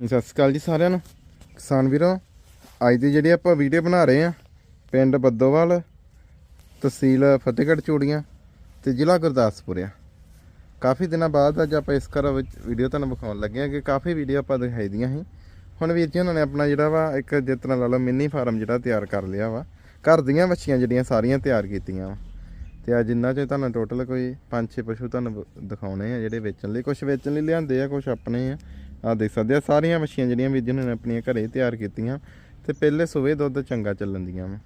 ਸਤਿ ਸ਼੍ਰੀ ਅਕਾਲ ਜੀ ਸਾਰਿਆਂ ਨੂੰ। ਕਿਸਾਨ ਵੀਰੋ, ਅੱਜ ਦੀ ਜਿਹੜੀ ਆਪਾਂ ਵੀਡੀਓ ਬਣਾ ਰਹੇ ਆ ਪਿੰਡ ਬੱਦੋਵਾਲ, ਤਹਿਸੀਲ ਫਤਿਹਗੜ੍ਹ ਚੂੜੀਆਂ ਤੇ ਜ਼ਿਲ੍ਹਾ ਗੁਰਦਾਸਪੁਰ ਆ। ਕਾਫੀ ਦਿਨਾਂ ਬਾਅਦ ਅੱਜ ਆਪਾਂ ਇਸ ਘਰ ਵਿੱਚ ਵੀਡੀਓ ਤੁਹਾਨੂੰ ਵਿਖਾਉਣ ਲੱਗੇ ਆ ਕਿ ਕਾਫੀ ਵੀਡੀਓ ਆਪਾਂ ਦਿਖਾਈ ਦੀਆਂ ਸੀ। ਹੁਣ ਵੀਰ ਜੀ, ਉਹਨਾਂ ਨੇ ਆਪਣਾ ਜਿਹੜਾ ਵਾ, ਇੱਕ ਜਿਸ ਤਰ੍ਹਾਂ ਲਾ ਲਓ ਮਿੰਨੀ ਫਾਰਮ ਜਿਹੜਾ ਤਿਆਰ ਕਰ ਲਿਆ ਵਾ। ਘਰ ਦੀਆਂ ਵੱਛੀਆਂ ਜਿਹੜੀਆਂ ਸਾਰੀਆਂ ਤਿਆਰ ਕੀਤੀਆਂ ਵਾ। ਤੇ ਅੱਜ ਜਿੰਨਾ ਚ ਤੁਹਾਨੂੰ ਟੋਟਲ ਕੋਈ 5-6 ਪਸ਼ੂ ਤੁਹਾਨੂੰ ਦਿਖਾਉਣੇ ਆ, ਜਿਹੜੇ ਵੇਚਣ ਲਈ। ਕੁਝ ਵੇਚਣ ਲਈ ਲਿਆਂਦੇ ਆ ਕੁਝ ਆਪਣੇ ਆ। ਆ ਦੇਖ ਸਕਦੇ ਆ ਸਾਰੀਆਂ ਮੱਛੀਆਂ ਜਿਹੜੀਆਂ ਵੀਰ ਜੀ ਨੇ ਆਪਣੀਆਂ ਘਰੇ ਤਿਆਰ ਕੀਤੀਆਂ ਤੇ ਪਹਿਲੇ ਸੂਵੇ ਦੁੱਧ ਚੰਗਾ ਚੱਲਣ ਦੀਆਂ ਵਾ।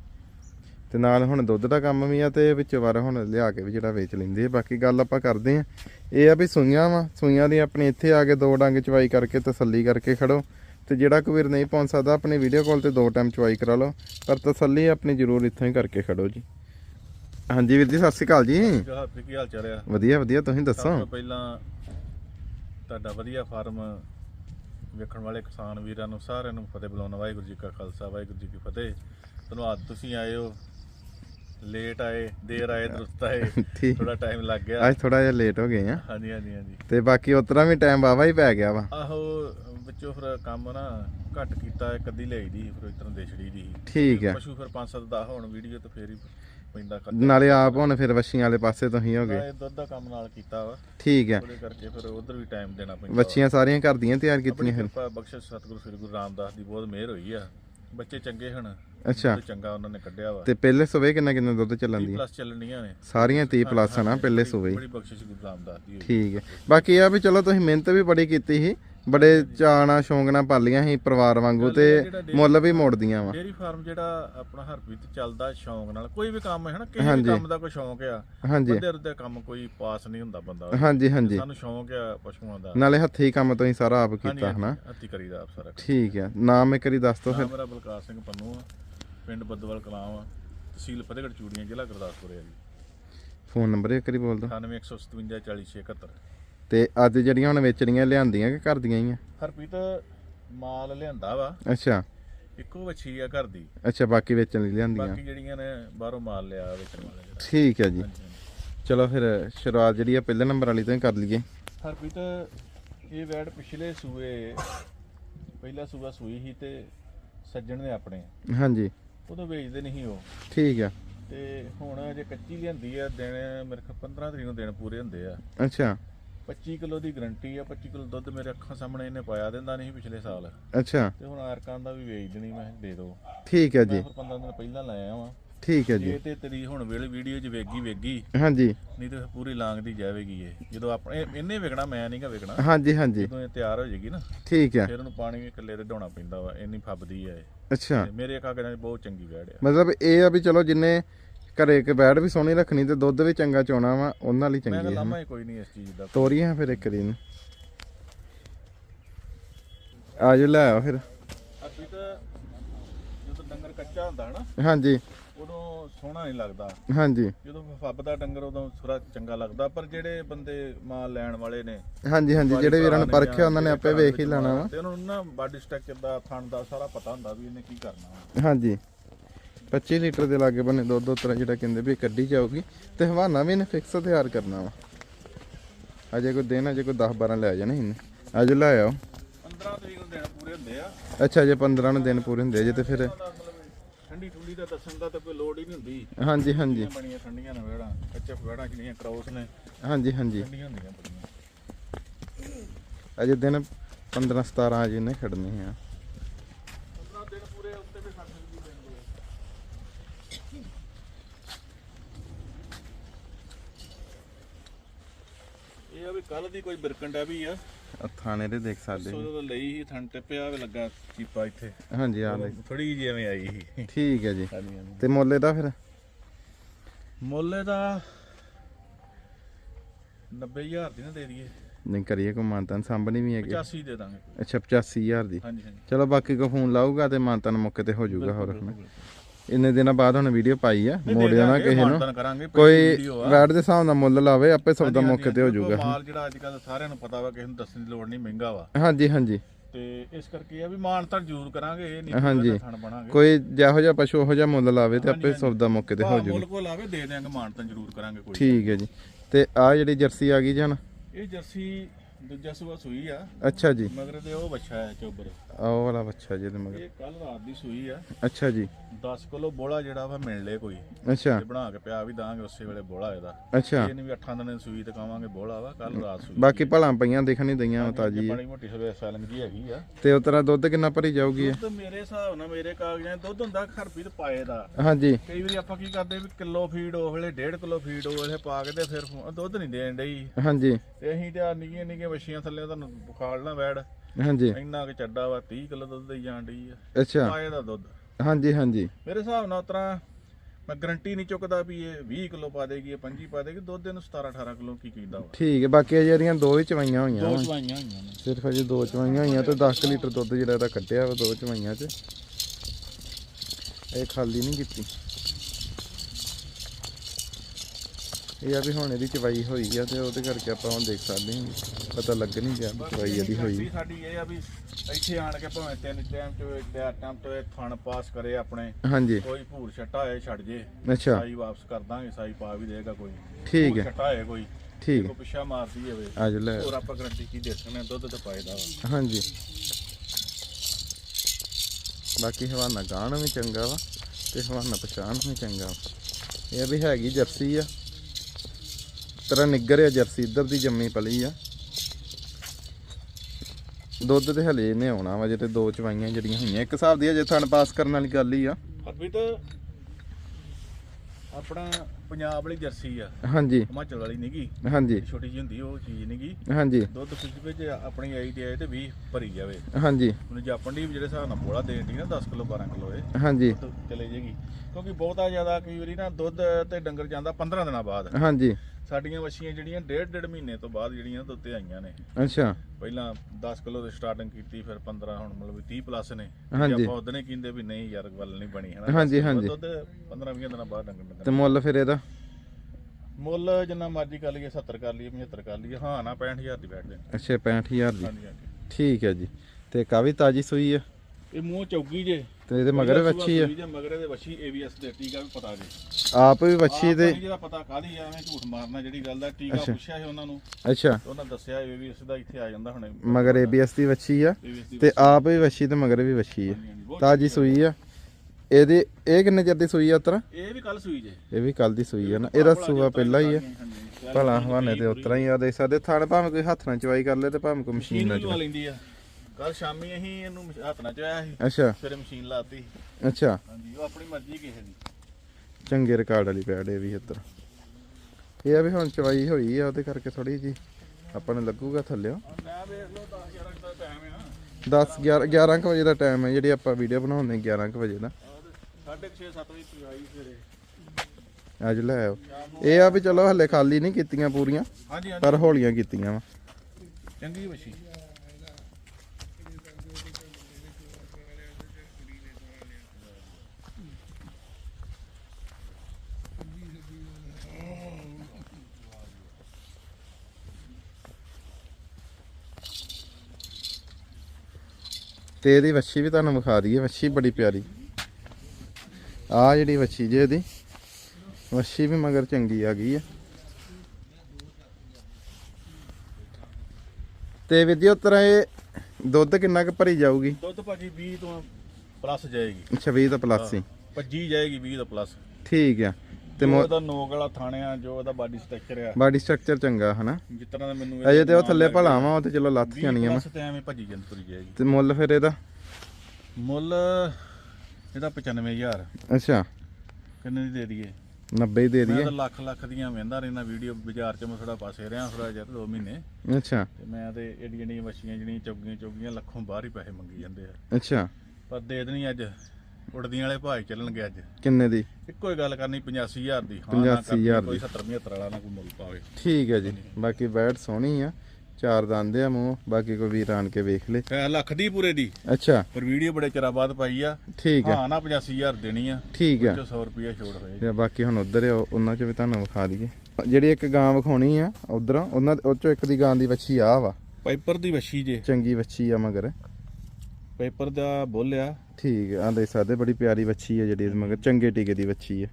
ਤੇ ਨਾਲ ਹੁਣ ਦੁੱਧ ਦਾ ਕੰਮ ਵੀ ਆ ਤੇ ਵਿੱਚ ਵਾਰ ਹੁਣ ਲਿਆ ਕੇ ਵੀ ਜਿਹੜਾ ਵੇਚ ਲੈਂਦੇ ਆ। ਬਾਕੀ ਗੱਲ ਆਪਾਂ ਕਰਦੇ ਆ ਇਹ ਆ ਵੀ ਸੂਈਆਂ ਵਾ ਸੂਈਆਂ ਦੀ ਆਪਣੇ ਇੱਥੇ ਆ ਕੇ ਦੋ ਡੰਗ ਚਵਾਈ ਕਰਕੇ ਤਸੱਲੀ ਕਰਕੇ ਖੜੋ। ਤੇ ਜਿਹੜਾ ਕੋਈ ਵੀਰ ਨਹੀਂ ਪਹੁੰਚ ਸਕਦਾ ਆਪਣੀ ਵੀਡੀਓ ਕਾਲ ਤੇ ਦੋ ਟਾਈਮ ਚਵਾਈ ਕਰਾ ਲਓ ਪਰ ਤਸੱਲੀ ਆਪਣੀ ਜ਼ਰੂਰ ਇੱਥੋਂ ਹੀ ਕਰਕੇ ਖੜੋ ਜੀ। ਹਾਂਜੀ ਵੀਰ ਜੀ ਸਤਿ ਸ਼੍ਰੀ ਅਕਾਲ ਜੀ। ਕੀ ਹਾਲ ਚਾਲ ਆ? ਵਧੀਆ ਵਧੀਆ ਤੁਸੀਂ ਦੱਸੋ? ਪਹਿਲਾਂ ਤੁਹਾਡਾ ਵਧੀਆ ਫਾਰਮ ਵੇਖਣ ਵਾਲੇ ਕਿਸਾਨ ਵੀਰਾਂ ਨੂੰ ਸਾਰਿਆਂ ਨੂੰ ਫਤਿਹ ਬੁਲਾਉਣਾ। ਵਾਹਿਗੁਰੂ ਜੀ ਕਾ ਖਾਲਸਾ ਵਾਹਿਗੁਰੂ ਜੀ ਕੀ ਫਤਿਹ। ਧੰਨਵਾਦ ਤੁਸੀਂ ਆਏ ਹੋ। ਲੇਟ ਆਏ ਦੇਰ ਆਏ ਦਰੁਸਤ ਆਏ। ਥੋੜਾ ਟਾਈਮ ਲੱਗ ਗਿਆ। ਅੱਜ ਥੋੜਾ ਜਿਹਾ ਲੇਟ ਹੋ ਗਏ ਆ। ਹਾਂਜੀ ਹਾਂਜੀ ਹਾਂਜੀ। ਤੇ ਬਾਕੀ ਉਤਰਾ ਵੀ ਟਾਈਮ ਵਾਵਾ ਹੀ ਪੈ ਗਿਆ ਵਾ। ਆਹੋ ਵਿੱਚੋਂ ਫਿਰ ਕੰਮ ਨਾ ਘੱਟ ਕੀਤਾ ਇੱਕ ਅੱਧੀ ਲਈ ਦੀ ਫਿਰ ਇਤਨਾ ਦੇਛੜੀ ਦੀ ਠੀਕ ਹੈ ਪਸ਼ੂ ਫਿਰ 5-7 10 ਹੋਣ ਵੀਡੀਓ ਤੇ ਫੇਰ ਹੀ ਪੈਂਦਾ ਨਾਲੇ ਆਪ ਹੁਣ ਫਿਰ ਵੱਛੀਆਂ ਵਾਲੇ ਪਾਸੇ ਤੁਸੀਂ ਹੋ ਗਏ। ਇਹ ਦੁੱਧ ਦਾ ਕੰਮ ਨਾਲ ਕੀਤਾ ਵਾ। ਠੀਕ ਹੈ। ਉਹਦੇ ਕਰਕੇ ਫਿਰ ਉਧਰ ਵੀ ਟਾਈਮ ਦੇਣਾ ਪੈਂਦਾ। ਵੱਛੀਆਂ ਸਾਰੀਆਂ ਘਰ ਦੀਆਂ ਤਿਆਰ ਕੀਤੀਆਂ ਫਿਰ? ਕਿਰਪਾ ਬਖਸ਼ਿਸ਼ ਸਤਿਗੁਰੂ ਸ੍ਰੀ ਗੁਰੂ ਰਾਮਦਾਸ ਦੀ ਬਹੁਤ ਮਿਹਰ ਹੋਈ ਆ। ਬੱਚੇ ਚੰਗੇ ਹਨ। ਅੱਛਾ। ਚੰਗਾ ਉਹਨਾਂ ਨੇ ਕੱਢਿਆ ਵਾ। ਤੇ ਪਹਿਲੇ ਸੂਵੇ ਕਿੰਨਾ ਕਿੰਨਾ ਦੁੱਧ ਚੱਲਣ ਦੀ? ਪਲੱਸ ਚੱਲਣੀਆਂ ਨੇ। ਸਾਰੀਆਂ 30 ਪਲੱਸ ਪਹਿਲੇ ਸੂਵੇ। ਹੀ। ਬੜੀ ਬਖਸ਼ਿਸ਼ ਗੁਰੂ ਰਾਮਦਾਸ ਦੀ ਹੋਈ। ਠੀਕ ਹੈ। ਬਾਕੀ ਆ ਵੀ ਚਲੋ ਤੁਸੀਂ ਮਿਹਨਤ ਵੀ ਬੜੀ ਕੀਤੀ ਸੀ। ਬੜੇ ਚਾਣਾ ਸ਼ੌਂਕ ਨਾਲ ਪਾਲੀਆਂ ਸੀ ਪਰਿਵਾਰ ਵਾਂਗੂ ਤੇ ਮੁੱਲ ਵੀ ਮੋੜਦੀਆਂ ਵਾ। ਡੇਰੀ ਫਾਰਮ ਜਿਹੜਾ ਆਪਣਾ ਹਰਪ੍ਰੀਤ ਚੱਲਦਾ ਸ਼ੌਂਕ ਨਾਲ ਕੋਈ ਵੀ ਕੰਮ ਹੈ ਨਾ ਕਿਸੇ ਵੀ। ਕੰਮ ਦਾ ਕੋਈ ਸ਼ੌਂਕ ਆ ਹਾਂਜੀ। ਬੰਦੇ ਦੇ ਕੰਮ ਕੋਈ ਪਾਸ ਨਹੀਂ ਹੁੰਦਾ ਬੰਦਾ। ਹਾਂਜੀ ਹਾਂਜੀ। ਸਾਨੂੰ ਸ਼ੌਂਕ ਆ ਪਸ਼ੂਆਂ ਦਾ। ਨਾਲੇ ਹੱਥੀ ਕੰਮ ਤੁਸੀਂ ਸਾਰਾ ਆਪ ਕੀਤਾ ਹਨਾ? ਹੱਥੀ ਕਰੀਦਾ ਆਪ ਸਾਰਾ। ਠੀਕ ਹੈ ਨਾਮ ਇੱਕ ਵਾਰੀ ਦੱਸ ਨਾਮ ਫਿਰ। ਮੇਰਾ ਬਲਕਾਰ ਸਿੰਘ ਪੰਨੂ ਆ ਪਿੰਡ ਬੱਦਵਾਲ ਕਲਾਂ ਆ ਤਹਿਸੀਲ ਫਤਿਹਗੜ੍ਹ ਚੂੜੀਆਂ ਜ਼ਿਲ੍ਹਾ ਗੁਰਦਾਸਪੁਰ ਹੈ ਜੀ। ਫੋਨ ਨੰਬਰ ਇੱਕ ਵਾਰੀ ਬੋਲ ਦਿਓ। 98 157 ਤੇ ਅੱਜ ਜਿਹੜੀਆਂ ਹੁਣ ਵੇਚਣੀਆਂ ਲਿਆਂਦੀਆਂ ਕਿ ਘਰ ਦੀਆਂ ਹੀ ਆ? ਹਰਪ੍ਰੀਤ ਮਾਲ ਲਿਆਂਦਾ ਵਾ। ਅੱਛਾ। ਇੱਕੋ ਵੱਛੀ ਆ ਘਰ ਦੀ। ਅੱਛਾ ਬਾਕੀ ਵੇਚਣ ਲਈ ਲਿਆਂਦੀਆਂ। ਬਾਕੀ ਜਿਹੜੀਆਂ ਨੇ ਬਾਹਰੋਂ ਮਾਲ ਲਿਆ ਵੇਚਣ ਵਾਲਾ ਜਿਹੜਾ। ਠੀਕ ਹੈ ਜੀ। ਚਲੋ ਫਿਰ ਸ਼ੁਰੂਆਤ ਜਿਹੜੀ ਆ ਪਹਿਲੇ ਨੰਬਰ ਵਾਲੀ ਤੋਂ ਹੀ ਕਰ ਲਈਏ। ਹਰਪ੍ਰੀਤ ਇਹ ਵੈੜ ਪਿਛਲੇ ਸੂਏ ਪਹਿਲਾ ਸੂਆ ਸੂਈ ਸੀ ਤੇ ਸੱਜਣ ਨੇ ਆਪਣੇ। ਹਾਂਜੀ। ਉਦੋਂ ਵੇਚਦੇ ਨਹੀਂ ਸੀ ਉਹ। ਠੀਕ ਆ। ਤੇ ਹੁਣ ਜੇ ਕੱਚੀ ਲਿਆਂਦੀ ਆ ਦਿਨ ਮੇਰੇ ਖਿਆਲ 15 ਤਰੀਕ ਨੂੰ ਦਿਨ ਪੂਰੇ ਹੁੰਦੇ ਆ। ਅੱਛਾ। 25 ਕਿਲੋ ਦੀ ਗਰੰਟੀ ਆ 25 ਕਿਲੋ ਦੁੱਧ ਮੇਰੇ ਅੱਖਾਂ ਸਾਹਮਣੇ ਇਹਨੇ ਪਾਇਆ ਦਿੰਦਾ ਨਹੀਂ ਪਿਛਲੇ ਸਾਲ। ਅੱਛਾ। ਤੇ ਹੁਣ ਆਰਕਾਂ ਦਾ ਵੀ ਵੇਚ ਦੇਣੀ ਮੈਂ ਦੇ ਦਿਓ ਠੀਕ ਹੈ ਜੀ। ਮੈਂ ਫਿਰ 15 ਦਿਨ ਪਹਿਲਾਂ ਲਾਇਆ ਵਾਂ ਠੀਕ ਹੈ ਜੀ। ਜੇ ਤੇ ਤੇਰੀ ਹੁਣ ਵੇਲੇ ਵੀਡੀਓ 'ਚ ਵੇਗੀ ਵੇਗੀ। ਹਾਂਜੀ। ਨਹੀਂ ਤੇ ਪੂਰੀ ਲਾਂਗਦੀ ਜਾਵੇਗੀ ਇਹ। ਜਦੋਂ ਆਪਣੇ ਇਹਨੇ ਵਿਕਣਾ ਮੈਂ ਨਹੀਂਗਾ ਵਿਕਣਾ ਹਾਂਜੀ ਹਾਂਜੀ। ਜਦੋਂ ਇਹ ਤਿਆਰ ਹੋ ਜਾਏਗੀ ਨਾ ਠੀਕ ਹੈ ਫਿਰ ਉਹਨੂੰ ਪਾਣੀ ਵੀ ਇਕੱਲੇ ਤੇ ਢਾਉਣਾ ਪੈਂਦਾ ਵਾ। ਇੰਨੀ ਫੱਬਦੀ ਆ ਇਹ। ਅੱਛਾ। ਮੇਰੇ ਕਾਕੇ ਨਾਲ ਬਹੁਤ ਚੰਗੀ ਵੈੜ ਆ। ਮਤਲਬ ਇਹ ਆ ਵੀ ਚਲੋ ਜਿੰਨੇ ਘਰੇ ਇੱਕ ਬੈਡ ਵੀ ਸੋਹਣੀ ਰੱਖਣੀ ਤੇ ਦੁੱਧ ਵੀ ਚੰਗਾ ਚੋਣਾ ਵਾ ਉਹਨਾਂ ਲਈ ਮੈਂ ਚੰਗੀ ਹੈ ਲਾਮਾ ਹੀ ਕੋਈ ਨਹੀਂ ਇਸ ਚੀਜ਼ ਦਾ। ਤੋਰੀਆਂ ਫਿਰ ਇੱਕ ਦਿਨ ਆਜੋ ਲੈ ਆਓ ਫਿਰ। ਅੱਧੀ ਤਾਂ ਜਦੋਂ ਡੰਗਰ ਕੱਚਾ ਹੁੰਦਾ ਨਾ ਹਾਂਜੀ। ਉਦੋਂ ਸੋਹਣਾ ਨਹੀਂ ਲੱਗਦਾ। ਹਾਂਜੀ। ਜਦੋਂ ਫੱਬਦਾ ਡੰਗਰ ਉਦੋਂ ਥੋੜਾ ਚੰਗਾ ਲੱਗਦਾ ਪਰ ਜਿਹੜੇ ਬੰਦੇ ਮਾਲ ਲੈਣ ਵਾਲੇ ਨੇ ਹਾਂਜੀ ਹਾਂਜੀ ਜਿਹੜੇ ਵੀਰਾਂ ਨੇ ਭਰਾ ਪਰਖਿਆ ਉਹਨਾਂ ਨੇ ਜਿਹੜੇ ਆਪੇ ਵੇਖ ਹੀ ਲੈਣਾ ਵਾ। ਤੇ ਉਹਨਾਂ ਨੂੰ ਨਾ ਬਾਡੀ ਸਟਰਕਚਰ ਦਾ ਥਣ ਦਾ ਸਾਰਾ ਪਤਾ ਹੁੰਦਾ ਵੀ ਇਹਨੇ ਕੀ ਕਰਨਾ ਵਾ। ਹਾਂਜੀ। 25 ਲੀਟਰ ਦੇ ਲਾਗੇ ਬੰਨੇ ਦੁੱਧ ਉਤਰਾ ਜਿਹੜਾ ਕਹਿੰਦੇ ਵੀ ਕੱਢੀ ਜਾਊਗੀ ਤੇ ਹਵਾਨਾ ਵੀ ਇਹਨੇ ਫਿਕਸ ਤਿਆਰ ਕਰਨਾ ਵਾ। ਅਜੇ ਕੋਈ ਦਿਨ ਅਜੇ ਕੋਈ 10 12 ਲੈ ਜਾਣੇ ਇਹਨੇ। ਅੱਜ ਲੈ ਆਓ। 15 ਤਰੀਕ ਨੂੰ ਦਿਨ ਪੂਰੇ ਹੁੰਦੇ ਆ। ਅੱਛਾ ਜੇ 15 ਨੂੰ ਦਿਨ ਪੂਰੇ ਹੁੰਦੇ ਜੇ ਤੇ ਫਿਰ ਠੰਡੀ ਠੁੰਡੀ ਦਾ ਦੱਸਣ ਦਾ ਤਾਂ ਕੋਈ ਲੋੜ ਹੀ ਨਹੀਂ ਹੁੰਦੀ। ਹਾਂਜੀ ਹਾਂਜੀ। ਬਣੀਆਂ ਠੰਡੀਆਂ ਨੇ ਵੇੜਾਂ ਕੱਚੇ ਵੇੜਾਂ ਜਿਹੜੀਆਂ ਕ੍ਰੋਸ ਨੇ ਹਾਂਜੀ ਹਾਂਜੀ। ਠੰਡੀਆਂ ਹੁੰਦੀਆਂ ਬੜੀਆਂ। ਅਜੇ ਦਿਨ 15 17 ਅਜੇ ਨੇ ਖੜਨੇ ਆ 15 ਦਿਨ ਪੂਰੇ ਉੱਤੇ ਵੀ 60 ਦੀ ਦਿਨ ਦੇ ਇਹ ਆ ਵੀ ਕੱਲ ਦੀ ਕੋਈ ਬਿਰਕੰਡਾ ਵੀ ਆ। ਆਹ ਥਾਣੇ ਦੇ ਦੇਖ ਸਕਦੇ ਸੋ ਜਦੋਂ ਲਈ ਸੀ ਥਣ ਟਿੱਪਿਆ ਵੀ ਲੱਗਾ ਚੀਪਾ ਇੱਥੇ। ਹਾਂਜੀ ਆ ਲੈ ਥੋੜੀ ਜਿਹੀ ਐਵੇਂ ਆਈ ਸੀ। ਠੀਕ ਹੈ ਜੀ। ਹਾਂਜੀ ਹਾਂਜੀ। ਤੇ ਮੁੱਲ ਇਹਦਾ ਫਿਰ? ਮੁੱਲ ਦਾ 90000 ਦੀ ਨਾ ਦੇ ਦਈਏ। ਨਹੀਂ ਕਰੀਏ ਕੋ ਮਾਨਤਨ ਸਾਂਭਣੀ ਵੀ ਹੈਗੇ 85 ਦੇ ਦਾਂਗੇ। ਅੱਛਾ 85000 ਦੀ। ਹਾਂਜੀ ਹਾਂਜੀ। ਚਲੋ ਬਾਕੀ ਕੋ ਫੋਨ ਲਾਊਗਾ ਤੇ ਮਾਨਤਨ ਮੌਕੇ ਤੇ ਹੋ ਜਾਊਗਾ ਹੋਰ ਹਨਾ। ਇੰਨੇ ਦਿਨਾਂ ਬਾਅਦ ਹੁਣ ਵੀਡੀਓ ਪਾਈ ਆ ਮੋੜਿਆ ਨਾ ਕਿਸੇ ਨੂੰ। ਕੋਈ ਵੈਟ ਦੇ ਹਿਸਾਬ ਨਾਲ ਮੁੱਲ ਲਾਵੇ ਆਪੇ ਸੌਦਾ ਮੌਕੇ ਤੇ ਹੋ ਜਾਊਗਾ। ਮਾਲ ਜਿਹੜਾ ਅੱਜ ਕੱਲ ਸਾਰਿਆਂ ਨੂੰ ਪਤਾ ਵਾ ਕਿਸੇ ਨੂੰ ਦੱਸਣ ਦੀ ਲੋੜ ਨਹੀਂ ਮਹਿੰਗਾ ਵਾ। ਹਾਂਜੀ ਹਾਂਜੀ। ਤੇ ਇਸ ਕਰਕੇ ਆ ਵੀ ਮਾਨਤਾਨ ਜ਼ਰੂਰ ਕਰਾਂਗੇ ਇਹ ਨਹੀਂ ਹਾਂਜੀ। ਕਿ ਥਣ ਬਣਾਂਗੇ। ਕੋਈ ਜਿਹੋ ਜਿਹਾ ਪਸ਼ੂ ਉਹੋ ਜਿਹਾ ਮੁੱਲ ਲਾਵੇ ਤੇ ਆਪੇ ਸੌਦਾ ਮੌਕੇ ਤੇ ਹੋ ਜਾਊਗਾ ਮੁੱਲ ਕੋ ਲਾਵੇ ਦੇ ਦਿਆਂਗੇ ਮਾਨਤਾਨ ਜ਼ਰੂਰ ਕਰਾਂਗੇ ਕੋਈ ਠੀਕ ਹੈ ਜੀ। ਤੇ ਆ ਜਿਹੜੀ ਜਰਸੀ ਆ ਗਈ ਜਨ ਇਹ ਜਰਸੀ ਦੂਜਾ ਸੂਆ ਸੂਈ ਆ। ਅੱਛਾ ਜੀ। ਮਗਰ ਤੇ ਉਹ ਬੱਚਾ ਹੈ ਚੋਬਰ ਆ ਉਹ ਵਾਲਾ ਬੱਚਾ ਜੀ ਇਹਦੇ ਮਗਰ। ਇਹ ਕੱਲ ਰਾਤ ਦੀ ਸੂਈ ਆ। ਅੱਛਾ ਜੀ। 10 ਕਿਲੋ ਬੋਲਾ ਜਿਹੜਾ ਵਾ ਮਿਲ ਲੇ ਕੋਈ। ਅੱਛਾ। ਤੇ ਬਣਾ ਕੇ ਪਿਆ ਵੀ ਦਾਂਗੇ ਉਸੇ ਵੇਲੇ ਬੋਲਾ ਇਹਦਾ। ਅੱਛਾ। ਇਹ ਨਹੀਂ ਵੀ 8 ਦਿਨਾਂ ਦੀ ਸੂਈ ਤੇ ਕਵਾਂਗੇ ਬੋਲਾ ਵਾ ਕੱਲ ਰਾਤ ਸੂਈ ਬਾਕੀ ਭਲਾਂ ਪਈਆਂ ਦਿਖਣ ਨਹੀਂ ਦਈਆਂ ਤਾਜੀ। ਬੜੀ ਮੋਟੀ ਸਵੇ ਸੈਲਿੰਗ ਜੀ ਹੈਗੀ ਆ। ਤੇ ਉਹ ਤਰ੍ਹਾਂ ਦੁੱਧ ਕਿੰਨਾ ਭਰੀ ਜਾਊਗੀ? ਇਹ? ਦੁੱਧ ਮੇਰੇ ਹਿਸਾਬ ਨਾਲ ਮੇਰੇ ਕਾਗਜ਼ਾਂ ਦੁੱਧ ਹੁੰਦਾ ਖਰਪੀ ਤੇ ਪਾਏ ਦਾ। ਹਾਂਜੀ। ਕਈ ਵਾਰੀ ਆਪਾਂ ਕੀ ਕਰਦੇ ਵੀ ਕਿਲੋ ਫੀਡ ਉਹ ਵੇਲੇ 1.5 ਕਿਲੋ ਫੀਡ ਉਹ ਵੇਲੇ ਪਾ ਕੇ ਤੇ ਫਿਰ ਦੁੱਧ ਨਹੀਂ ਦੇਣ ਡਈ। ਹਾਂਜੀ। ਤੇ ਅਸੀਂ ਤੇ ਨਿੱਕੀਆਂ ਨਿੱਕੀਆਂ ਵੱਛੀਆਂ ਥੱਲੇ ਤੁਹਾਨੂੰ ਬੁਖਾਲਣਾ ਵੈੜ ਹਾਂਜੀ। ਇੰਨਾ ਕਿ ਚੱਡਾ ਵਾ 30 ਕਿਲੋ ਦੁੱਧ ਦੇਈ ਜਾਣ ਡਈ ਆ। ਅੱਛਾ। ਪਾਏ ਦਾ ਦੁੱਧ। ਹਾਂਜੀ ਹਾਂਜੀ। ਮੇਰੇ ਹਿਸਾਬ ਨਾਲ ਉਤਰਾ ਮੈਂ ਗਰੰਟੀ ਨਹੀਂ ਚੁੱਕਦਾ ਵੀ ਇਹ 20 ਕਿਲੋ ਪਾ ਦੇਗੀ ਇਹ 25 ਪਾ ਦੇਗੀ ਦੁੱਧ ਇਹਨੂੰ 17 18 ਕਿਲੋ ਕੀ ਕਹਿੰਦਾ ਵਾ। ਠੀਕ ਹੈ ਬਾਕੀ ਅਜੇ ਇਹਦੀਆਂ ਦੋ ਹੀ ਚਵਾਈਆਂ ਹੋਈਆਂ ਦੋ ਚਵਾਈਆਂ ਹੋਈਆਂ ਨੇ। ਸਿਰਫ ਅਜੇ ਦੋ ਚਵਾਈਆਂ ਹੋਈਆਂ ਤੇ 10 ਕੁ ਲੀਟਰ ਦੁੱਧ ਜਿਹੜਾ ਇਹਦਾ ਕੱਢਿਆ ਵਾ ਦੋ ਚਵਾਈਆਂ 'ਚ। ਇਹ ਖਾਲੀ ਨਹੀਂ ਕੀਤੀ। ਇਹ ਆ ਵੀ ਹੁਣ ਇਹਦੀ ਚਵਾਈ ਹੋਈ ਆ ਤੇ ਉਹਦੇ ਕਰਕੇ ਆਪਾਂ ਹੁਣ ਦੇਖ ਸਕਦੇ ਹਾਂ ਪਤਾ ਲੱਗ ਨਹੀਂ ਗਿਆ ਵੀ ਚਵਾਈ ਇਹਦੀ ਹੋਈ। ਸਾਡੀ ਇਹ ਆ ਵੀ ਇੱਥੇ ਆਣ ਕੇ ਭਾਵੇਂ ਤਿੰਨ ਟਾਈਮ ਤੋਂ ਇੱਕ ਟਾਈਮ ਤੋਂ ਇਹ ਥਣ ਪਾਸ ਕਰੇ ਆਪਣੇ ਹਾਂਜੀ। ਕੋਈ ਭੂਰ ਛੱਟਾ ਹੋਏ ਛੱਡ ਜੇ। ਅੱਛਾ। ਸਾਈ ਵਾਪਸ ਕਰ ਦਾਂਗੇ ਸਾਈ ਪਾ ਵੀ ਦੇਗਾ ਕੋਈ। ਠੀਕ ਹੈ। ਛੱਟਾ ਹੋਏ ਕੋਈ। ਠੀਕ। ਕੋਈ ਪਿੱਛਾ ਮਾਰਦੀ ਹੋਵੇ ਅੱਜ ਲੈ। ਹੋਰ ਆਪਾਂ ਗਰੰਟੀ ਕੀ ਦੇ ਸਕਦੇ ਹਾਂ ਦੁੱਧ ਤੇ ਪਾਇਦਾ ਵਾ। ਹਾਂਜੀ। ਬਾਕੀ ਹਵਾਨਾ ਗਾਣ ਵੀ ਚੰਗਾ ਵਾ ਤੇ ਹਵਾਨਾ ਪਛਾਣ ਵੀ ਚੰਗਾ ਵਾ। ਇਹ ਵੀ ਹੈਗੀ ਜਰਸੀ ਆ। ਤੇਰਾ ਨਿੱਗਰ ਆ ਜਰਸੀ ਇੱਧਰ ਦੀ ਜੰਮੀ ਪਲੀ ਆ। ਦੁੱਧ ਤੇ ਹਲੇ ਇਹਨੇ ਆਉਣਾ ਵਾ ਜੇ ਤੇ ਦੋ ਚਵਾਈਆਂ ਜਿਹੜੀਆਂ ਹੋਈਆਂ। ਇੱਕ ਹਿਸਾਬ ਦੀ ਅਜੇ ਥਣ ਪਾਸ ਕਰਨ ਵਾਲੀ ਗੱਲ ਹੀ ਆ। ਹਰਪ੍ਰੀਤ ਆਪਣਾ ਪੰਜਾਬ ਵਾਲੀ ਜਰਸੀ ਆ। ਹਾਂਜੀ। ਹਿਮਾਚਲ ਵਾਲੀ ਨਹੀਂਗੀ ਹਾਂਜੀ। ਛੋਟੀ ਜਿਹੀ ਹੁੰਦੀ ਉਹ ਚੀਜ਼ ਨਹੀਂਗੀ ਹਾਂਜੀ। ਦੁੱਧ ਕੁਝ ਵਿੱਚ ਆਪਣੀ ਆਈ ਤੇ ਆਏ ਤੇ 20 ਭਰੀ ਜਾਵੇ। ਹਾਂਜੀ। ਉਹਨੂੰ ਜਾਪਣ ਦੀ ਜਿਹੜੇ ਹਿਸਾਬ ਨਾਲ ਬੋਲਾ ਦੇਣ ਦੀ ਨਾ 10 ਕਿਲੋ 12 ਕਿਲੋ ਇਹ ਹਾਂਜੀ। ਚਲੇ ਜੇਗੀ। ਕਿਉਂਕਿ ਬਹੁਤਾ ਜ਼ਿਆਦਾ ਕਈ ਵਾਰੀ ਨਾ ਦੁੱਧ ਤੇ ਡੰਗਰ ਜਾਂਦਾ 15 ਦਿਨਾਂ ਬਾਅਦ। ਹਾਂਜੀ। ਸਾਡੀਆਂ ਵੱਛੀਆਂ ਜਿਹੜੀਆਂ ਡੇਢ ਡੇਢ ਮਹੀਨੇ ਤੋਂ ਬਾਅਦ ਜਿਹੜੀਆਂ ਦੁੱਧ ਤੇ ਆਈਆਂ ਨੇ। ਅੱਛਾ। ਪਹਿਲਾਂ 10 ਕਿਲੋ ਤੋਂ ਸਟਾਰਟਿੰਗ ਕੀਤੀ ਫਿਰ 15 ਹੁਣ ਮਤਲਬ ਵੀ 30 ਪਲੱਸ ਨੇ। ਹਾਂਜੀ। ਆਪਾਂ ਉਹਦਨੇ ਕਹਿੰਦੇ ਵੀ ਨਹੀਂ ਯਾਰ ਗੱਲ ਨਹੀਂ ਬਣੀ ਹਨਾ। ਹਾਂਜੀ, ਹਾਂਜੀ। ਦੁੱਧ 15 20 ਦਿਨਾਂ ਬਾਅਦ ਡੰਗਰ ਤੇ ਮੁੱਲ ਫਿਰ ਇਹਦਾ? ਮੁੱਲ ਜਿੰਨਾ ਮਰਜ਼ੀ ਕਰ ਲਈਏ 70 ਕਰ ਲਈਏ 75 ਕਰ ਲਈਏ ਹਾਂ ਨਾ 65000 ਦੀ ਬੈਠ ਦੇ ਅੱਛਾ 65000 ਦੀ। ਹਾਂਜੀ ਹਾਂਜੀ। ਠੀਕ ਹੈ ਜੀ। ਤੇ ਕਾਵੀ ਤਾਜੀ ਸੂਈ ਆ? ਇਹ ਮੂੰਹ ਚੌਗੀ ਜੇ। ਤੇ ਇਹਦੇ ਮਗਰ ਵੱਛੀ ਆ। ਮਗਰ ਦੇ ਵੱਛੀ ਏਬੀਐਸ ਦੇ ਟੀਕਾ ਵੀ ਪਤਾ ਜੇ। ਆਪ ਵੀ ਵੱਛੀ ਤੇ ਜਿਹੜਾ ਪਤਾ ਕਾਦੀ ਐਵੇਂ ਝੂਠ ਮਾਰਨਾ ਜਿਹੜੀ ਗੱਲ ਦਾ ਟੀਕਾ। ਪੁੱਛਿਆ ਸੀ ਉਹਨਾਂ ਨੂੰ। ਅੱਛਾ। ਤੇ ਉਹਨਾਂ ਦੱਸਿਆ ਏਬੀਐਸ ਦਾ ਇੱਥੇ ਆ ਜਾਂਦਾ ਹੁਣੇ। ਮਗਰ ਏਬੀਐਸ ਦੀ ਵੱਛੀ ਆ ਤੇ ਆਪ ਵੀ ਵੱਛੀ ਤੇ ਮਗਰ ਵੀ ਵੱਛੀ ਆ। ਤਾਜੀ ਸੂਈ ਆ। ਇਹਦੇ ਇਹ ਕਿੰਨੇ ਚਿਰ ਦੀ ਸੂਈ ਆ ਉਤਰਾ? ਇਹ ਵੀ ਕੱਲ ਸੂਈ ਜੇ। ਇਹ ਵੀ ਕੱਲ ਦੀ ਸੂਈ ਆ ਨਾ। ਇਹਦਾ ਸੂਆ ਪਹਿਲਾਂ ਹੀ ਆ। ਭਲਾ ਹਵਾਨੇ ਤੇ ਉਤਰਾ ਹੀ ਆ। ਦੇ ਸਕਦੇ ਥਾਣ ਭਾਵੇਂ ਕੋਈ ਹੱਥ ਨਾਲ ਚਵਾਈ ਕਰ ਲੇ ਤੇ ਭਾਵੇਂ ਕੋਈ ਮਸ਼ੀਨ ਨਾਲ ਵੀ ਲਵਾ ਚਵਾਈ। ਲੈਂਦੀ ਆ। ਕੱਲ ਸ਼ਾਮੀ ਅਸੀਂ ਇਹਨੂੰ ਮਸ਼- ਹੱਥ ਨਾਲ ਚੋਇਆ ਸੀ। ਅੱਛਾ। ਫਿਰ ਮਸ਼ੀਨ ਲਾਤੀ। ਅੱਛਾ। ਹਾਂਜੀ ਉਹ ਆਪਣੀ ਮਰਜ਼ੀ ਕਿਸੇ ਦੀ। ਚੰਗੇ ਰਿਕਾਰਡ ਵਾਲੀ ਇਹ ਵੀ ਇੱਧਰ ਇਹ ਆ ਵੀ ਹੁਣ ਚਵਾਈ ਹੋਈ ਆ ਉਹਦੇ ਕਰਕੇ ਥੋੜੀ ਜੀ ਆਪਾਂ ਨੂੰ ਲੱਗੂਗਾ ਥੱਲਿਓ। ਮੈਂ ਵੇਖ ਲਓ 10 11 ਦਾ ਟਾਈਮ ਆ। 10 11 11 ਕੁ ਵਜੇ ਦਾ ਟਾਈਮ ਹੈ ਜਿਹੜੀ ਆਪਾਂ ਵੀਡੀਓ ਬਣਾਉਂਦੇ 11 ਕੁ ਵਜੇ ਦਾ। ਸਾਢੇ 6 7 ਵਜੇ ਪੀਆਈ ਸਵੇਰੇ। ਅੱਜ ਲੈ ਆਓ। ਇਹ ਆ ਵੀ ਚਲੋ ਹੱਲੇ ਖਾਲੀ ਨਹੀਂ ਕੀਤੀਆਂ ਪੂਰੀਆਂ ਹਾਂਜੀ ਹਾਂਜੀ। ਪਰ ਹੌਲੀਆਂ ਕੀਤੀਆਂ ਵਾ। ਚੰਗੀ ਵਸ਼ੀ ਤੇ ਇਹਦੀ ਵੱਛੀ ਵੀ ਤੁਹਾਨੂੰ ਵਿਖਾ ਦਈਏ ਵੱਛੀ ਬੜੀ ਪਿਆਰੀ। ਆ ਜਿਹੜੀ ਵੱਛੀ ਜੇ ਇਹਦੀ ਵੱਛੀ ਵੀ ਮਗਰ ਚੰਗੀ ਆ ਗਈ ਆ। ਤੇ ਵਿਦਿਓ ਤਰ੍ਹਾਂ ਇਹ ਦੁੱਧ ਕਿੰਨਾ ਕੁ ਭਰੀ ਜਾਊਗੀ? ਦੁੱਧ ਭਾਜੀ 20 ਤੋਂ ਪਲੱਸ ਜਾਏਗੀ। 26 ਤੋਂ ਪਲੱਸ ਹੀ ਭੱਜੀ ਜਾਏਗੀ 20 ਤੋਂ ਪਲੱਸ ਠੀਕ ਆ। ਤੇ ਮੋ- ਉਹਦਾ ਨੋਕ ਵਾਲਾ ਥਾਣਿਆ ਜੋ ਉਹਦਾ ਬਾਡੀ ਸਟਰਕਚਰ ਆ। ਬਾਡੀ ਸਟਰਕਚਰ ਚੰਗਾ ਹਨਾ? ਜਿਸ ਤਰ੍ਹਾਂ ਦਾ ਮੈਨੂੰ ਅਜੇ ਤੇ ਉਹ ਥੱਲੇ ਭਲਾਵਾਂ ਉਹ ਤੇ ਚਲੋ ਲੱਥ ਜਾਣੀਆਂ ਵਾ ਪਲੱਸ ਤੇ ਐਵੇਂ ਭੱਜੀ ਜੰਦ ਤੁਰੀ ਜਾਏਗੀ ਤੇ ਮੁੱਲ ਫਿਰ ਇਹਦਾ? ਮੁੱਲ ਇਹਦਾ 95000 ਅੱਛਾ। ਕਿੰਨੇ ਦੀ ਦੇ ਦਈਏ? 90 ਹੀ ਦੇ ਮੈਂ ਦਈਏ। ਤਾਂ ਲੱਖ ਲੱਖ ਦੀਆਂ ਵੇਂਦਾ ਰਹਿਣਾ ਵੀਡੀਓ ਬਾਜ਼ਾਰ 'ਚ ਮੈਂ ਥੋੜਾ ਪਾਸੇ ਰਿਹਾ ਥੋੜਾ ਜਿਹਾ 2 ਮਹੀਨੇ। ਅੱਛਾ। ਤੇ ਮੈਂ ਤੇ ਏਡੀਆਂ ਜਿਹੜੀਆਂ ਵੱਛੀਆਂ ਜਿਹੜੀਆਂ ਚੌਗੀਆਂ ਚੌਗੀਆਂ ਲੱਖੋਂ ਬਾਹਰ ਹੀ ਪੈਸੇ ਮੰਗੀ ਜਾਂਦੇ ਆ। ਅੱਛਾ। ਪਰ ਦੇ ਦੇਣੀ ਅੱਜ। ਉੜਦੀਆਂ ਵਾਲੇ ਭਾਈ ਚੱਲਣਗੇ ਅੱਜ। ਕਿੰਨੇ ਦੀ? ਇੱਕੋ ਹੀ ਗੱਲ ਕਰਨੀ 85000 ਦੀ। ਹਾਂ ਨਾ 85,000 ਕੋਈ ਦੀ। 70 75 ਵਾਲਾ ਨਾ ਕੋਈ ਮੁੱਲ ਪਾਵੇ। ਠੀਕ ਹੈ ਜੀ। ਬਾਕੀ ਬੈਟ ਸੋਹਣੀ ਆ। ਚਾਰ ਦੰਦ ਆ ਮੂੰਹ। ਬਾਕੀ ਕੋਈ ਵੀਰ ਆਣ ਕੇ ਵੇਖ ਲੇ। ਤੇ ਲੱਖ ਦੀ ਪੂਰੇ ਦੀ। ਅੱਛਾ। ਪਰ ਵੀਡੀਓ ਬੜੇ ਚਿਰਾਂ ਬਾਅਦ ਪਾਈ ਆ। ਠੀਕ ਹੈ ਹਾਂ ਨਾ 85000 ਦੇਣੀ ਆ। ਠੀਕ ਹੈ ਜੋ 100 ਰੁਪਿਆ ਛੋੜ ਹੋਏ ਤੇ ਬਾਕੀ ਹੁਣ ਉਧਰ ਉਹਨਾਂ ਚ ਵੀ ਤੁਹਾਨੂੰ ਵਿਖਾ ਦਈਏ। ਜਿਹੜੀ ਇੱਕ ਗਾਂ ਵਿਖਾਉਣੀ ਆ ਉਧਰ ਉਹਨਾਂ ਉਹ ਚੋਂ ਇੱਕ ਦੀ ਗਾਂ ਦੀ ਵੱਛੀ ਆ ਵਾ। ਪਾਈਪਰ ਦੀ ਵੱਛੀ ਜੇ। ਚੰਗੀ ਵੱਛੀ ਆ ਮਗਰ। ਪਾਈਪਰ ਦਾ ਬੋਲਿਆ। ਠੀਕ ਆ ਦੇਖ ਸਕਦੇ ਬੜੀ ਪਿਆਰੀ ਵੱਛੀ ਆ ਜਿਹੜੀ ਮਗਰ ਚੰਗੇ ਟੀਕੇ ਦੀ ਵੱਛੀ ਆ।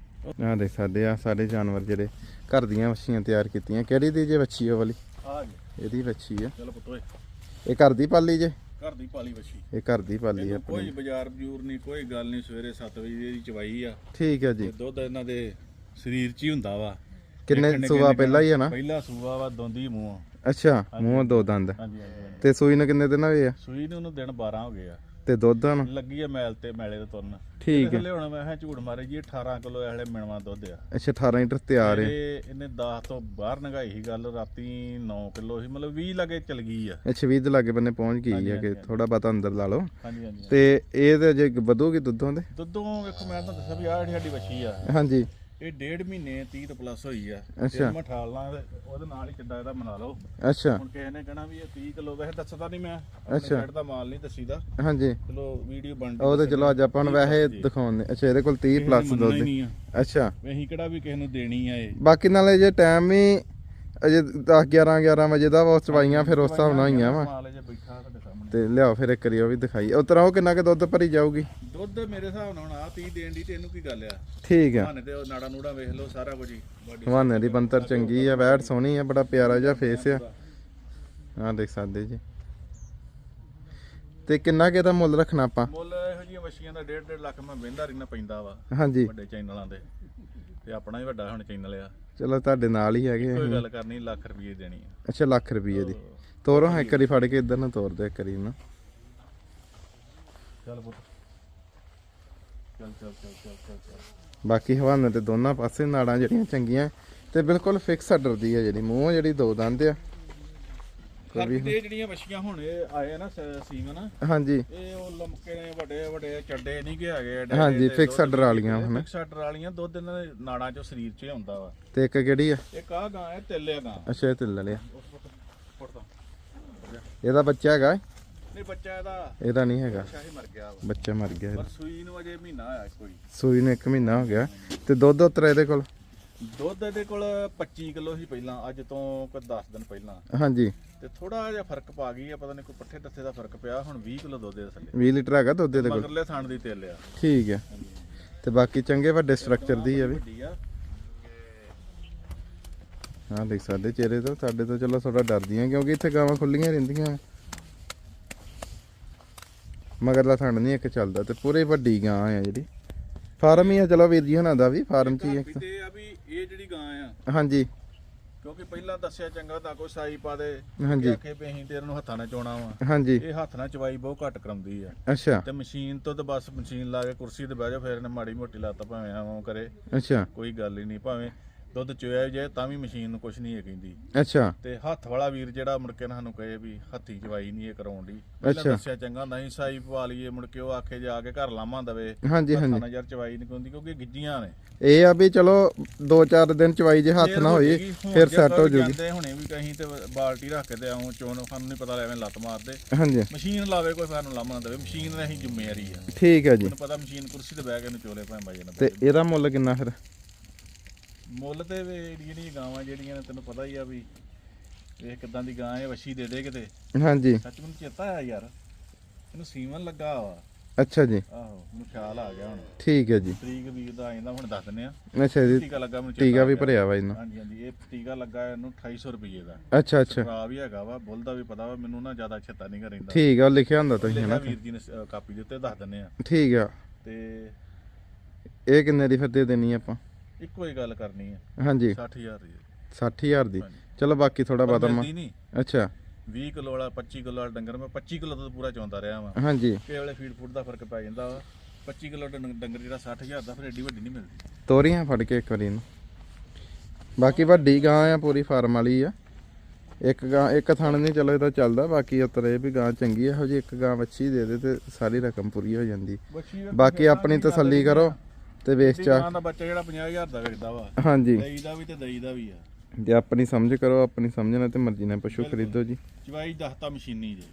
ਆ ਦੇਖ ਸਕਦੇ ਆ ਸਾਰੇ ਜਾਨਵਰ ਜਿਹੜੇ ਘਰ ਦੀਆਂ ਵੱਛੀਆਂ ਤਿਆਰ ਕੀਤੀਆਂ। ਕਿਹੜੀ ਦੀ ਜੇ ਵੱਛੀ ਉਹ ਵਾਲੀ? ਆ ਆ ਜੀ। ਇਹਦੀ ਵੱਛੀ ਆ। ਚਲੋ ਪੁੱਤੋ ਇਹ ਘਰ ਦੀ ਪਾਲੀ ਜੇ? ਘਰ ਦੀ ਪਾਲੀ ਵਛੀ। ਇਹ ਘਰ ਦੀ ਪਾਲੀ ਆ ਕੋਈ ਬਾਜ਼ਾਰ ਬਜੂਰ ਨਹੀਂ ਕੋਈ ਗੱਲ ਨਹੀਂ ਸਵੇਰੇ 7 ਵਜੇ ਦੀ ਚਵਾਈ ਆ। ਠੀਕ ਹੈ ਜੀ। ਦੁੱਧ ਇਹਨਾਂ ਦੇ ਸਰੀਰ 'ਚ ਹੀ ਹੁੰਦਾ ਵਾ। ਕਿੰਨੇ ਸੂਆ ਪਹਿਲਾਂ ਹੀ ਆ ਨਾ? ਪਹਿਲਾ ਸੂਆ ਵਾ ਦੋਂਦੀ ਮੂੰਹ ਅੱਛਾ ਮੂੰਹ ਦੋ ਦੰਦ। ਹਾਂਜੀ ਹਾਂਜੀ ਹਾਂਜੀ। ਤੇ ਸੂਈ ਨੂੰ ਕਿੰਨੇ ਦਿਨ ਹੋਏ ਆ? ਸੂਈ ਨੂੰ ਉਹਨੂੰ ਦਿਨ 12 ਹੋ ਗਏ ਆ। ਤੇ ਦੁੱਧ ਹਨ ਲੱਗੀ ਆ ਮੈਲ ਤੇ ਮੈਲੇ ਦੇ ਤੁਰਨ। ਠੀਕ ਹੈ ਹੁਣ ਮੈਂ ਕਿਹਾ ਝੂੜ ਮਾਰੇ ਜੀ 18 ਕਿਲੋ ਇਹਲੇ ਮਿਣਵਾ ਦੁੱਧ ਆ। ਅੱਛਾ 18 ਲੀਟਰ ਤਿਆਰ ਹੈ ਇਹ ਇਹਨੇ 10 ਤੋਂ ਬਾਹਰ ਨਗਾਈ ਸੀ ਗੱਲ ਰਾਤੀ 9 ਕਿਲੋ ਸੀ ਮਤਲਬ 20 ਲੱਗੇ ਚਲ ਗਈ ਆ। ਅੱਛਾ 20 ਦੇ ਲਾਗੇ ਬੰਨੇ ਪਹੁੰਚ ਗਈ ਹੈ ਕਿ ਥੋੜਾ ਬਾਤਾ ਅੰਦਰ ਲਾ ਲਓ। ਹਾਂਜੀ ਹਾਂਜੀ ਤੇ ਇਹ ਤੇ ਜੇ ਵਧੂਗੀ ਦੁੱਧੋਂ ਦੇ ਦੁੱਧੋਂ ਵੇਖੋ ਮੈਂ ਤਾਂ ਦੱਸਿਆ ਵੀ ਆਹ ਜਿਹੜੀ ਸਾਡੀ ਵੱਛੀ ਆ। ਹਾਂਜੀ। ਇਹ ਡੇਢ ਮਹੀਨੇ 30 ਤੋਂ ਪਲੱਸ ਹੋਈ ਆ। ਅੱਛਾ। ਮੈਂ ਠਾਲ ਲਾਂ ਤੇ ਉਹਦੇ ਨਾਲ ਹੀ ਕਿੱਡਾ ਇਹਦਾ ਮਨਾ ਲਓ। ਅੱਛਾ। ਹੁਣ ਕਿਸੇ ਨੇ ਕਹਿਣਾ ਵੀ ਇਹ 30 ਕਿਲੋ ਵੈਸੇ ਦੱਸਦਾ ਨਹੀਂ ਮੈਂ। ਅੱਛਾ। ਦਾ ਮਾਲ ਨਹੀਂ ਦੱਸੀਦਾ। ਹਾਂਜੀ। ਚਲੋ ਵੀਡੀਓ ਬਣ ਉਹ ਤੇ ਚਲੋ ਅੱਜ ਆਪਾਂ ਨੂੰ ਵੈਸੇ ਦਿਖਾਉਂਦੇ ਅੱਛਾ ਇਹਦੇ ਕੋਲ 30 ਪਲੱਸ ਦੁੱਧ। ਅੱਛਾ। ਅਸੀਂ ਕਿਹੜਾ ਵੀ ਕਿਸੇ ਨੂੰ ਦੇਣੀ ਆ ਇਹ। ਬਾਕੀ ਨਾਲੇ ਜੇ ਟਾਈਮ ਵੀ ਅਜੇ 10 11 11 ਵਜੇ ਦਾ ਉਸ ਚਵਾਈਆਂ ਫਿਰ ਉਸ ਹਿਸਾਬ ਨਾਲ ਹੋਈਆਂ ਵਾ। ਮਾਲ ਜੇ ਬੈਠਾ ਤੇ ਲਿਆਓ ਫਿਰ ਇੱਕ ਵਾਰੀ ਉਹ ਵੀ ਦਿਖਾਈ। ਉਤਰਾ ਉਹ ਕਿੰਨਾ ਕੁ ਦੁੱਧ ਭਰੀ ਜਾਊਗੀ? ਦੁੱਧ ਮੇਰੇ ਹਿਸਾਬ ਨਾਲ ਹੁਣ ਆ 30 ਦੇਣ ਦੀ ਤੇ ਇਹਨੂੰ ਕੀ ਗੱਲ ਆ? ਠੀਕ ਆ। ਬਹਾਨੇ ਤੇ ਉਹ ਨਾੜਾ ਨੂੜਾ ਵੇਖ ਲਓ ਸਾਰਾ ਕੁਝ ਹੀ। ਬਾਡੀ ਹਵਾਨੇ ਦੀ ਬੰਤਰ ਚੰਗੀ ਆ ਵੈੜ ਸੋਹਣੀ ਆ ਬੜਾ ਪਿਆਰਾ ਜਿਹਾ ਫੇਸ ਆ। ਆਹ ਦੇਖ ਸਕਦੇ ਜੀ। ਤੇ ਕਿੰਨਾ ਕੁ ਇਹਦਾ ਮੁੱਲ ਰੱਖਣਾ ਆਪਾਂ? ਮੁੱਲ ਇਹੋ ਜਿਹੀਆਂ ਮੱਛੀਆਂ ਦਾ 1.5 ਲੱਖ ਮੈਂ ਵਹਿੰਦਾ ਰਹਿਣਾ ਪੈਂਦਾ ਵਾ ਹਾਂਜੀ। ਵੱਡੇ ਚੈਨਲਾਂ ਦੇ ਤੇ ਆਪਣਾ ਹੀ ਵੱਡਾ ਹੁਣ ਚੈਨਲ ਆ। ਚਲੋ ਤੁਹਾਡੇ ਨਾਲ ਹੀ ਹੈਗੇ ਕੋਈ। ਗੱਲ ਕਰਨੀ ਲੱਖ ਰੁਪਏ ਦੇਣੀ ਆ। ਅੱਛਾ ਲੱਖ ਰੁਪਏ ਦੀ। ਤੋਰੋ ਹਾਂ ਇੱਕ ਵਾਰੀ ਫੜ ਕੇ ਇਧਰ ਨੂੰ ਤੋਰ ਦੇ ਇੱਕ ਵਾਰੀ ਨਾ। ਚੱਲ ਪੁੱਤ। ਚੱਲ ਚੱਲ ਚੱਲ ਚੱਲ ਚੱਲ ਚੱਲ। ਬਾਕੀ ਹਵਾਨੇ ਤੇ ਦੋਨਾਂ ਪਾਸੇ ਨਾੜਾਂ ਜਿਹੜੀਆਂ ਚੰਗੀਆਂ ਤੇ ਬਿਲਕੁਲ ਫਿਕਸ ਆਰਡਰ ਦੀ ਆ ਜਿਹੜੀ ਮੂੰਹ ਜਿਹੜੀ ਦੋ ਦੰਦ ਆ। ਤੇ ਜਿਹੜੀਆਂ ਮੱਛੀਆਂ ਹੁਣ ਇਹ ਆਏ ਆ ਨਾ ਸ- ਸੀਮਨ ਹਾਂਜੀ। ਇਹ ਉਹ ਲਮਕੇ ਨੇ ਵੱਡੇ ਵੱਡੇ ਚੱਡੇ ਨਹੀਂ ਕਿ ਹੈਗੇ ਐਡੇ ਹਾਂਜੀ, ਐਡੇ fix ਦੁੱਧ order ਵਾਲੀਆਂ ਹਨਾ। ਫਿਕਸ ਆਰਡਰ ਵਾਲੀਆਂ ਦੁੱਧ ਇਹਨਾਂ ਦੇ ਨਾੜਾਂ ਚੋਂ ਸਰੀਰ 'ਚ ਹੀ ਆਉਂਦਾ ਵਾ। ਤੇ ਇੱਕ ਕਿਹੜੀ ਆ? ਇੱਕ ਆ ਗਾਂ ਹੈ ਤੇਲਿਆ ਗਾਂ। ਅੱਛਾ ਇਹ ਤਿੱਲ ਲਿਆ ਇਹਦਾ ਬੱਚਾ ਹੈਗਾ? ਨਹੀਂ ਬੱਚਾ ਇਹਦਾ ਇਹਦਾ ਨਹੀਂ ਹੈਗਾ। ਸ਼ਾਹੀ ਮਰ ਗਿਆ ਵਾ। ਬੱਚਾ ਮਰ ਗਿਆ ਪਰ ਇਹਦਾ। ਸੂਈ ਨੂੰ ਅਜੇ ਮਹੀਨਾ ਆਇਆ ਕੋਈ। ਸੂਈ ਨੂੰ 1 ਮਹੀਨਾ ਹੋ ਗਿਆ। ਤੇ ਦੁੱਧ ਉਤਰਾ ਇਹਦੇ ਕੋਲ? ਦੁੱਧ ਇਹਦੇ ਕੋਲ 25 ਕਿਲੋ ਸੀ ਪਹਿਲਾਂ ਅੱਜ ਤੋਂ ਕੋਈ 10 ਦਿਨ ਪਹਿਲਾਂ। ਹਾਂਜੀ। ਤੇ ਥੋੜਾ ਜਿਹਾ ਫ਼ਰਕ ਪਾ ਗਈ ਆ ਪਤਾ ਨਹੀਂ ਕੋਈ ਪੱਠੇ ਦੱਥੇ ਦਾ ਫ਼ਰਕ ਪਿਆ ਹੁਣ 20 ਕਿਲੋ ਦੁੱਧ ਦੇ ਥੱਲੇ। 20 ਲੀਟਰ ਹੈਗਾ ਦੁੱਧ ਇਹਦੇ ਕੋਲ? ਮਗਰਲੇ ਥਾਣ ਦੀ ਤੇਲ ਆ। ਠੀਕ ਹੈ। ਤੇ ਬਾਕੀ ਚੰਗੇ ਵੱਡੇ ਸਟਰਕਚਰ ਦੀ ਆ ਵੀ। ਵੱਡੀ ਆ। ਹਾਂ ਦੇਖ ਸਾਡੇ ਚਿਹਰੇ ਤੋਂ ਸਾਡੇ ਤੋਂ ਚਲੋ ਥੋੜਾ ਡਰਦੀਆਂ ਕਿਉਂਕਿ ਇੱਥੇ ਗਾਵਾਂ ਖੁੱਲੀਆਂ ਰਹਿੰਦੀਆਂ। ਮਗਰਲਾ ਥਣ ਨਹੀਂ ਇੱਕ ਚੱਲਦਾ ਤੇ ਪੂਰੇ ਵੱਡੀ ਗਾਂ ਆ ਜਿਹੜੀ। ਫਾਰਮ ਹੀ ਆ ਚਲੋ ਵੀਰ ਜੀ ਹੁਣਾਂ ਦਾ ਵੀ ਫਾਰਮ ਚ ਹੀ ਆ। ਤੇ ਆ ਵੀ ਇਹ ਜਿਹੜੀ ਗਾਂ ਆ ਹਾਂਜੀ। ਕਿਉਂਕਿ ਪਹਿਲਾਂ ਦੱਸਿਆ ਚੰਗਾ ਤਾਂ ਕੋਈ ਸਾਈ ਪਾ ਦੇ ਹਾਂਜੀ। ਕਿ ਅਸੀਂ ਤੇਰੇ ਨੂੰ ਹੱਥਾਂ ਨਾਲ ਚੋਣਾ ਵਾ। ਹਾਂਜੀ। ਇਹ ਹੱਥ ਨਾਲ ਚਵਾਈ ਬਹੁਤ ਘੱਟ ਕਰਾਉਂਦੀ ਆ। ਅੱਛਾ। ਤੇ ਮਸ਼ੀਨ ਤੋਂ ਤਾਂ ਬਸ ਮਸ਼ੀਨ ਲਾ ਕੇ ਕੁਰਸੀ ਤੇ ਬਹਿ ਜਾ ਫਿਰ ਇਹਨੇ ਮਾੜੀ ਮੋਟੀ ਲੱਤ ਭਾਵੇਂ ਆਵਾਂ ਕਰੇ। ਅੱਛਾ। ਕੋਈ ਗੱਲ ਹੀ ਨਹੀਂ ਭਾਵੇਂ ਦੁੱਧ ਚੋਇਆ ਜਾਏ ਤਾਂ ਵੀ ਮਸ਼ੀਨ ਨੂੰ ਕੁਝ ਨਹੀਂ ਇਹ ਕਹਿੰਦੀ। ਅੱਛਾ। ਤੇ ਹੱਥ ਵਾਲਾ ਵੀਰ ਜਿਹੜਾ ਮੁੜ ਕੇ ਸਾਨੂੰ ਕਹੇ ਵੀ ਹੱਥੀ ਚਵਾਈ ਨਹੀਂ ਇਹ ਕਰਾਉਣ ਦੀ ਪਹਿਲਾਂ ਅੱਛਾ। ਦੱਸਿਆ ਚੰਗਾ ਨਹੀਂ ਸਾਈ ਪਵਾ ਲਈਏ ਮੁੜ ਕੇ ਉਹ ਆਖੇ ਜਾ ਕੇ ਘਰ ਲਾਵਾਂ ਦਵੇ। ਹਾਂਜੀ ਹੱਥਾਂ ਹਾਂਜੀ। ਯਾਰ ਚਵਾਈ ਨਹੀਂ ਹੁੰਦੀ ਕਿਉਂਕਿ ਗਿੱਜੀਆਂ ਨੇ। ਇਹ ਆ ਵੀ ਚਲੋ 2-4 ਦਿਨ ਚਵਾਈ ਜੇ ਹੱਥ ਨਾ ਹੋਈ ਫਿਰ ਜੇ ਸੈੱਟ ਹੋ ਜੂਗੀ। ਜਾਂਦੇ ਹੁਣੇ ਵੀ ਕਹੀਂ ਤੇ ਬਾਲਟੀ ਰੱਖ ਕੇ ਤੇ ਆਉਂ ਚੋਣ ਸਾਨੂੰ ਨਹੀਂ ਪਤਾ ਐਵੇਂ ਲੱਤ ਮਾਰਦੇ। ਹਾਂਜੀ। ਮਸ਼ੀਨ ਲਾਵੇ ਕੋਈ ਸਾਨੂੰ ਲਾਮਾ ਨਾ ਦੇਵੇ ਮਸ਼ੀਨ ਨੇ ਅਸੀਂ ਜ਼ਿੰਮੇਵਾਰੀ ਆ। ਠੀਕ ਹੈ ਜੀ। ਮੈਨੂੰ ਪਤਾ ਮਸ਼ੀਨ ਕੁਰਸੀ ਤੇ ਬਹਿ ਕੇ ਇਹਨੂੰ ਚੋਲੇ ਭਾਵੇਂ ਬਾਜੇ ਨਾ ਤੇ ਇਹਦਾ ਮੁੱਲ ਕਿੰਨਾ ਫਿਰ? ਮੁੱਲ ਤੇ ਵੀ ਜਿਹੜੀਆਂ ਗਾਵਾਂ ਜਿਹੜੀਆਂ ਨੇ ਤੈਨੂੰ ਪਤਾ ਹੀ ਆ ਵੀ ਇਹ ਕਿਦਾਂ ਦੀ ਗਾਂ ਹੈ ਵਸ਼ੀ ਦੇ ਦੇ ਕਿਤੇ। ਹਾਂਜੀ। ਸੱਚ ਮੈਨੂੰ ਚੇਤਾ ਆਇਆ ਯਾਰ। ਇਹਨੂੰ ਸੀਮਨ ਲੱਗਾ ਵਾ। ਅੱਛਾ ਜੀ। ਆਹੋ ਮੈਨੂੰ ਖਿਆਲ ਆ ਗਿਆ ਹੁਣ। ਠੀਕ ਹੈ ਜੀ। ਤਰੀਕ ਵੀਰ ਦਾ ਆਇੰਦਾ ਹੁਣ ਦੱਸ ਦਿੰਦੇ ਆ। ਅੱਛਾ ਜੀ। ਟੀਕਾ ਲੱਗਾ ਮੈਨੂੰ ਚੇਤਾ ਟੀਕਾ ਵੀ। ਭਰਿਆ ਵਾ ਇਹਨੂੰ। ਹਾਂਜੀ ਹਾਂਜੀ ਇਹ ਟੀਕਾ ਲੱਗਾ ਇਹਨੂੰ 2800 ਰੁਪਏ ਦਾ। ਅੱਛਾ ਅੱਛਾ। ਖਰਾਬ ਹੀ ਹੈਗਾ ਵਾ ਬੁੱਲ ਦਾ ਵੀ ਪਤਾ ਵਾ ਮੈਨੂੰ ਨਾ ਜ਼ਿਆਦਾ ਛੇਤਾ ਨਹੀਂ ਕਰਿੰਦਾ ਠੀਕ ਆ ਲਿਖਿਆ ਹੁੰਦਾ ਤੁਸੀਂ ਹਨਾ? ਵੀਰ ਜੀ ਨੇ ਕਾਪੀ ਦੇ ਉੱਤੇ ਦੱਸ ਦਿੰਦੇ ਆ। ਠੀਕ ਆ। ਤੇ ਇਹ ਕਿੰਨੇ ਦੀ ਫਿਰ ਦੇ ਦੇਣੀ ਆਪਾਂ? ਇੱਕੋ ਹੀ ਗੱਲ ਕਰਨੀ ਹੈ। ਹਾਂਜੀ। 60000 ਦੀ 60000 ਦੀ। ਚਲੋ ਬਾਕੀ ਥੋੜਾ ਮਿਲਦੀ ਨਹੀਂ। ਅੱਛਾ। 20 ਕਿਲੋ ਵਾਲਾ 25 ਕਿਲੋ ਵਾਲਾ ਡੰਗਰ ਮੈਂ 25 ਕਿਲੋ ਤੋਂ ਪੂਰਾ ਚੋਂਦਾ ਰਿਹਾ ਵਾਂ। ਹਾਂਜੀ। ਕਿਸੇ ਵੇਲੇ ਫੀਡ ਫੂਡ ਦਾ ਫ਼ਰਕ ਪੈ ਜਾਂਦਾ ਵਾ। 25 ਕਿਲੋ ਡੰਗ- ਡੰਗਰ ਜਿਹੜਾ 60000 ਦਾ ਫਿਰ ਏਡੀ ਵੱਡੀ ਨਹੀਂ ਮਿਲਦੀ। ਤੋਰੀਆਂ ਫੜ ਕੇ ਇੱਕ ਵਾਰੀ ਇਹਨੂੰ। ਬਾਕੀ ਵੱਡੀ ਗਾਂ ਆ ਪੂਰੀ ਫਾਰਮ ਵਾਲੀ ਆ। ਇੱਕ ਗਾਂ ਇੱਕ ਥਣ ਨਹੀਂ ਚਲੋ ਇਹਦਾ ਚੱਲਦਾ। ਬਾਕੀ ਉਤਰੇ ਵੀ ਗਾਂ ਚੰਗੀ ਆ ਇਹੋ ਜੀ ਇੱਕ ਗਾਂ ਵੱਛੀ ਦੇ ਦੇ ਤੇ ਸਾਰੀ ਰਕਮ ਪੂਰੀ ਹੋ ਜਾਂਦੀ। ਬਾਕੀ ਆਪਣੀ ਤਸੱਲੀ ਕਰੋ। ਤੇ ਵੇਚ ਚਾ ਦਾ ਬੱਚਾ ਜਿਹੜਾ 50000 ਦਾ ਵਿਕਦਾ ਵਾ ਹਾਂਜੀ। ਦਈ ਦਾ ਵੀ ਤੇ ਦਈ ਦਾ ਵੀ ਆ। ਜੇ ਆਪਣੀ ਸਮਝ ਕਰੋ ਆਪਣੀ ਸਮਝ ਨਾਲ ਤੇ ਮਰਜ਼ੀ ਨਾਲ ਪਸ਼ੂ ਖਰੀਦੋ ਜੀ। ਚਵਾਈ ਦੱਸਤਾ ਮਸ਼ੀਨੀ ਜੇ